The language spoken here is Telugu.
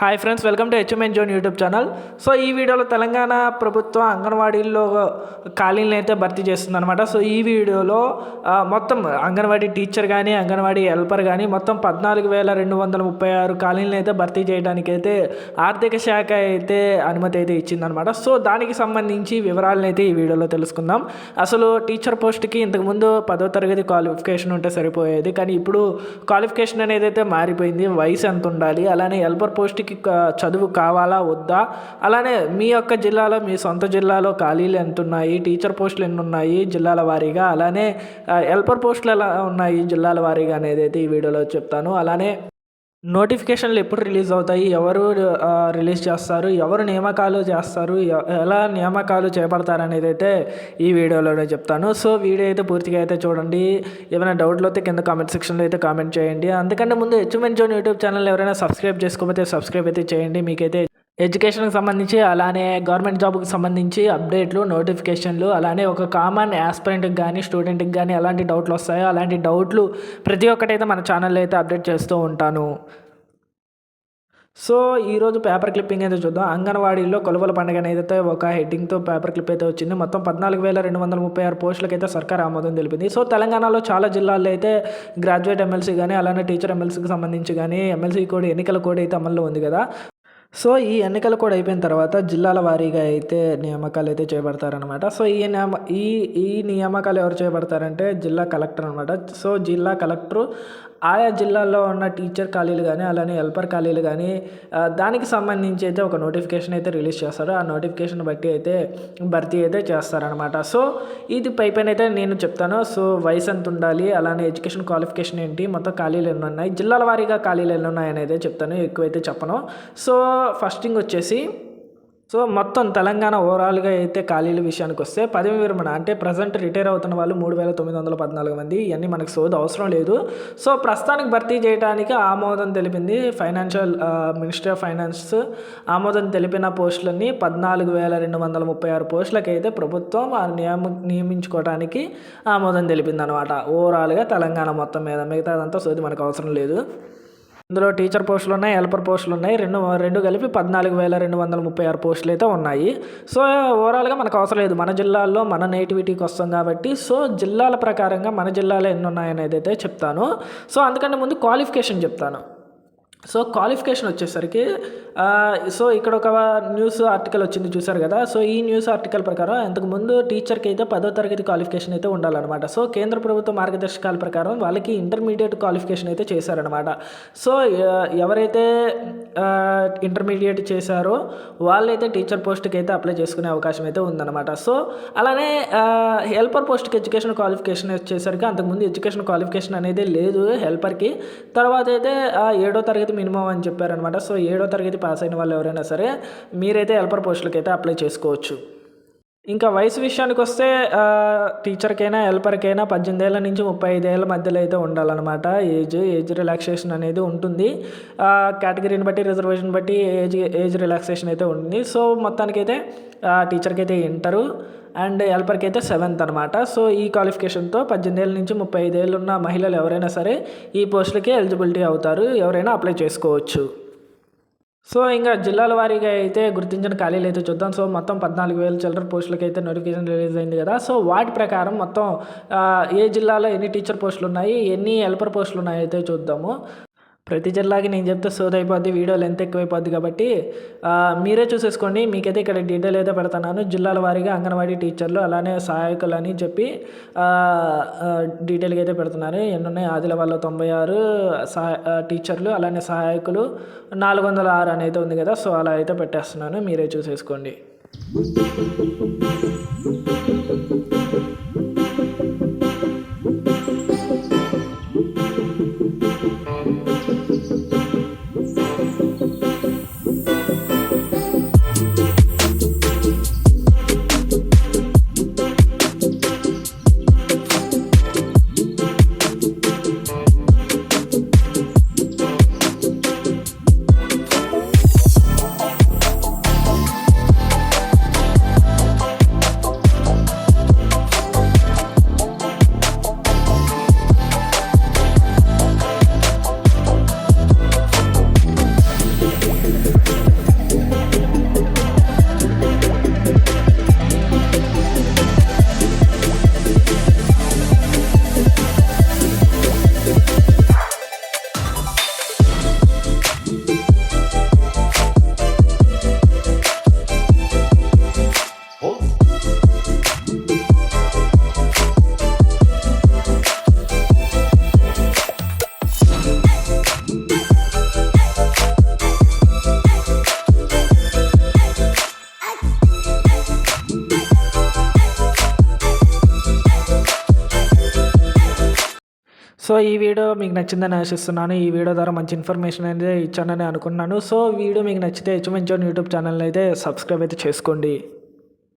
Hi friends welcome to HM zone YouTube channel so ఈ వీడియోలో తెలంగాణ ప్రభుత్వం అంగన్వాడీల్లో ఖాళీలను అయితే భర్తీ చేస్తుంది అనమాట సో ఈ వీడియోలో మొత్తం అంగన్వాడీ టీచర్ కానీ అంగన్వాడీ హెల్పర్ కానీ మొత్తం పద్నాలుగు వేల రెండు వందల ముప్పై ఆరు ఖాళీలను అయితే భర్తీ చేయడానికి అయితే ఆర్థిక శాఖ అయితే అనుమతి అయితే ఇచ్చిందనమాట సో దానికి సంబంధించి వివరాలను అయితే ఈ వీడియోలో తెలుసుకుందాం. అసలు టీచర్ పోస్ట్కి ఇంతకుముందు పదో తరగతి క్వాలిఫికేషన్ ఉంటే సరిపోయేది. కానీ ఇప్పుడు క్వాలిఫికేషన్ అనేది అయితే మారిపోయింది. వయసు ఎంత ఉండాలి? అలానే హెల్పర్ పోస్ట్కి క- చదువు కావాలా వద్దా? అలానే మీ యొక్క జిల్లాలో మీ సొంత జిల్లాలో ఖాళీలు ఎంత ఉన్నాయి టీచర్ పోస్టులు ఎన్ని ఉన్నాయి జిల్లాల వారీగా? అలానే హెల్పర్ పోస్టులు ఎలా ఉన్నాయి జిల్లాల వారీగా అనేది అయితే ఈ వీడియోలో చెప్తాను. అలానే నోటిఫికేషన్లు ఎప్పుడు రిలీజ్ అవుతాయి? ఎవరు రిలీజ్ చేస్తారు? ఎవరు నియామకాలు చేస్తారు? ఎలా నియామకాలు చేపడతారు అనేది అయితే ఈ వీడియోలోనే చెప్తాను. సో వీడియో అయితే పూర్తిగా అయితే చూడండి. ఏమైనా డౌట్లు అయితే కింద కామెంట్ సెక్షన్లో అయితే కామెంట్ చేయండి. అందుకంటే ముందు హెచ్ఎంఎన్ జోన్ యూట్యూబ్ ఛానల్ ఎవరైనా సబ్స్క్రైబ్ చేసుకోకపోతే సబ్స్క్రైబ్ అయితే చేయండి. మీకైతే ఎడ్యుకేషన్కి సంబంధించి అలానే గవర్నమెంట్ జాబ్కి సంబంధించి అప్డేట్లు నోటిఫికేషన్లు అలానే ఒక కామన్ యాస్పిరెంట్కి కానీ స్టూడెంట్కి కానీ ఎలాంటి డౌట్లు వస్తాయో అలాంటి డౌట్లు ప్రతి ఒక్కటైతే మన ఛానల్లో అయితే అప్డేట్ చేస్తూ ఉంటాను. సో ఈరోజు పేపర్ క్లిప్పింగ్ అయితే చూద్దాం. అంగన్వాడీలో కొలువల పండుగ అనేది అయితే ఒక హెడ్డింగ్తో పేపర్ క్లిప్ అయితే వచ్చింది. మొత్తం పద్నాలుగు వేల రెండు వందల ముప్పై ఆరు పోస్టులకు అయితే సర్కార్ ఆమోదం తెలిపింది. సో తెలంగాణలో చాలా జిల్లాల్లో అయితే గ్రాడ్యుయేట్ ఎమ్మెల్సీ కానీ అలానే టీచర్ ఎమ్మెల్సీకి సంబంధించి కానీ ఎమ్మెల్సీ కోడ్ ఎన్నికల కోడ్ అయితే అమల్లో ఉంది కదా. సో ఈ ఎన్నికలు కూడా అయిపోయిన తర్వాత జిల్లాల వారీగా అయితే నియామకాలు అయితే చేపడతారనమాట సో ఈ నియామ ఈ ఈ నియామకాలు ఎవరు చేపడతారంటే జిల్లా కలెక్టర్ అనమాట సో జిల్లా కలెక్టరు ఆయా జిల్లాల్లో ఉన్న టీచర్ ఖాళీలు కానీ అలానే హెల్పర్ ఖాళీలు కానీ దానికి సంబంధించి అయితే ఒక నోటిఫికేషన్ అయితే రిలీజ్ చేస్తారు. ఆ నోటిఫికేషన్ బట్టి అయితే భర్తీ అయితే చేస్తారనమాట సో ఇది పైపైన అయితే నేను చెప్తాను. సో వయసు ఎంత ఉండాలి అలానే ఎడ్యుకేషన్ క్వాలిఫికేషన్ ఏంటి మొత్తం ఖాళీలు ఎన్ని ఉన్నాయి జిల్లాల వారీగా ఖాళీలు ఎన్ని ఉన్నాయి అనేది చెప్తాను. ఎక్కువైతే చెప్పను. సో ఫస్ట్ థింగ్ వచ్చేసి సో మొత్తం తెలంగాణ ఓవరాల్గా అయితే ఖాళీల విషయానికి వస్తే పదవి విరమణ అంటే ప్రజెంట్ రిటైర్ అవుతున్న వాళ్ళు మూడు వేల తొమ్మిది వందల పద్నాలుగు మంది ఇవన్నీ మనకు సోది అవసరం లేదు. సో ప్రస్తుతానికి భర్తీ చేయడానికి ఆమోదం తెలిపింది ఫైనాన్షియల్ మినిస్ట్రీ ఆఫ్ ఫైనాన్స్ ఆమోదం తెలిపిన పోస్టులన్నీ పద్నాలుగు వేల రెండు వందల ముప్పై ఆరు పోస్టులకి అయితే ప్రభుత్వం నియమ నియమించుకోవడానికి ఆమోదం తెలిపింది అనమాట ఓవరాల్గా తెలంగాణ మొత్తం మీద మిగతాదంతా సోది మనకు అవసరం లేదు. ఇందులో టీచర్ పోస్టులు ఉన్నాయి హెల్పర్ పోస్టులు ఉన్నాయి. రెండు రెండు కలిపి పద్నాలుగు వేల రెండు వందల ముప్పై ఆరు పోస్టులు అయితే ఉన్నాయి. సో ఓవరాల్గా మనకు అవసరం లేదు. మన జిల్లాల్లో మన నేటివిటీకి వస్తాం కాబట్టి సో జిల్లాల ప్రకారంగా మన జిల్లాలో ఎన్ని ఉన్నాయనేది అయితే చెప్తాను. సో అందుకంటే ముందు క్వాలిఫికేషన్ చెప్తాను. సో క్వాలిఫికేషన్ వచ్చేసరికి సో ఇక్కడ ఒక న్యూస్ ఆర్టికల్ వచ్చింది చూసారు కదా సో ఈ న్యూస్ ఆర్టికల్ ప్రకారం ఇంతకుముందు టీచర్కి అయితే పదో తరగతి క్వాలిఫికేషన్ అయితే ఉండాలన్నమాట. సో కేంద్ర ప్రభుత్వ మార్గదర్శకాల ప్రకారం వాళ్ళకి ఇంటర్మీడియట్ క్వాలిఫికేషన్ అయితే చేశారనమాట సో ఎవరైతే ఇంటర్మీడియట్ చేశారో వాళ్ళైతే టీచర్ పోస్ట్కి అయితే అప్లై చేసుకునే అవకాశం అయితే ఉందన్నమాట. సో అలానే హెల్పర్ పోస్ట్కి ఎడ్యుకేషన్ క్వాలిఫికేషన్ వచ్చేసరికి అంతకుముందు ఎడ్యుకేషన్ క్వాలిఫికేషన్ అనేది లేదు హెల్పర్కి. తర్వాత అయితే ఏడో తరగతి మినిమం అని చెప్పారనమాట. సో ఏడో తరగతి పాస్ అయిన వాళ్ళు ఎవరైనా సరే మీరైతే హెల్పర్ పోస్టులకి అయితే అప్లై చేసుకోవచ్చు. ఇంకా వయసు విషయానికి వస్తే టీచర్కైనా హెల్పర్కైనా పద్దెనిమిది ఏళ్ళ నుంచి ముప్పై ఐదేళ్ళ మధ్యలో అయితే ఉండాలన్నమాట. ఏజ్ ఏజ్ రిలాక్సేషన్ అనేది ఉంటుంది. కేటగిరీని బట్టి రిజర్వేషన్ బట్టి ఏజ్ ఏజ్ రిలాక్సేషన్ అయితే ఉంటుంది. సో మొత్తానికైతే టీచర్కి అయితే ఇంటరు. అండ్ హెల్పర్కి అయితే సెవెంత్ అనమాట సో ఈ క్వాలిఫికేషన్తో పద్దెనిమిది ఏళ్ళ నుంచి ముప్పై ఐదేళ్ళు ఉన్న మహిళలు ఎవరైనా సరే ఈ పోస్టులకి ఎలిజిబిలిటీ అవుతారు. ఎవరైనా అప్లై చేసుకోవచ్చు. సో ఇంకా జిల్లాల వారీగా అయితే గుర్తించిన ఖాళీలు అయితే చూద్దాం. సో మొత్తం పద్నాలుగు వేల చిల్లర పోస్టులకి అయితే నోటిఫికేషన్ రిలీజ్ అయింది కదా. సో వాటి ప్రకారం మొత్తం ఏ జిల్లాలో ఎన్ని టీచర్ పోస్టులు ఉన్నాయి ఎన్ని హెల్పర్ పోస్టులు ఉన్నాయి అయితే చూద్దాము. ప్రతి జిల్లాకి నేను చెప్తే సోది అయిపోద్ది వీడియో లెంత్ ఎక్కువైపోద్ది కాబట్టి మీరే చూసేసుకోండి. మీకైతే ఇక్కడ డీటెయిల్ అయితే పెడతాను. జిల్లాల వారీగా అంగన్వాడీ టీచర్లు అలానే సహాయకులు అని చెప్పి డీటెయిల్గా అయితే పెడుతున్నారు. ఎన్ని ఉన్నాయి ఆదిలాబాద్లో తొంభై ఆరు సహా టీచర్లు అలానే సహాయకులు నాలుగు వందల ఆరు అని అయితే ఉంది కదా సో అలా అయితే పెట్టేస్తున్నాను. మీరే చూసేసుకోండి. సో ఈ వీడియో మీకు నచ్చిందని ఆశిస్తున్నాను. ఈ వీడియో ద్వారా మంచి ఇన్ఫర్మేషన్ అయితే ఇచ్చానని అనుకున్నాను. సో వీడియో మీకు నచ్చితే హెచ్ఎంఎన్ యూట్యూబ్ ఛానల్ అయితే సబ్స్క్రైబ్ అయితే చేసుకోండి.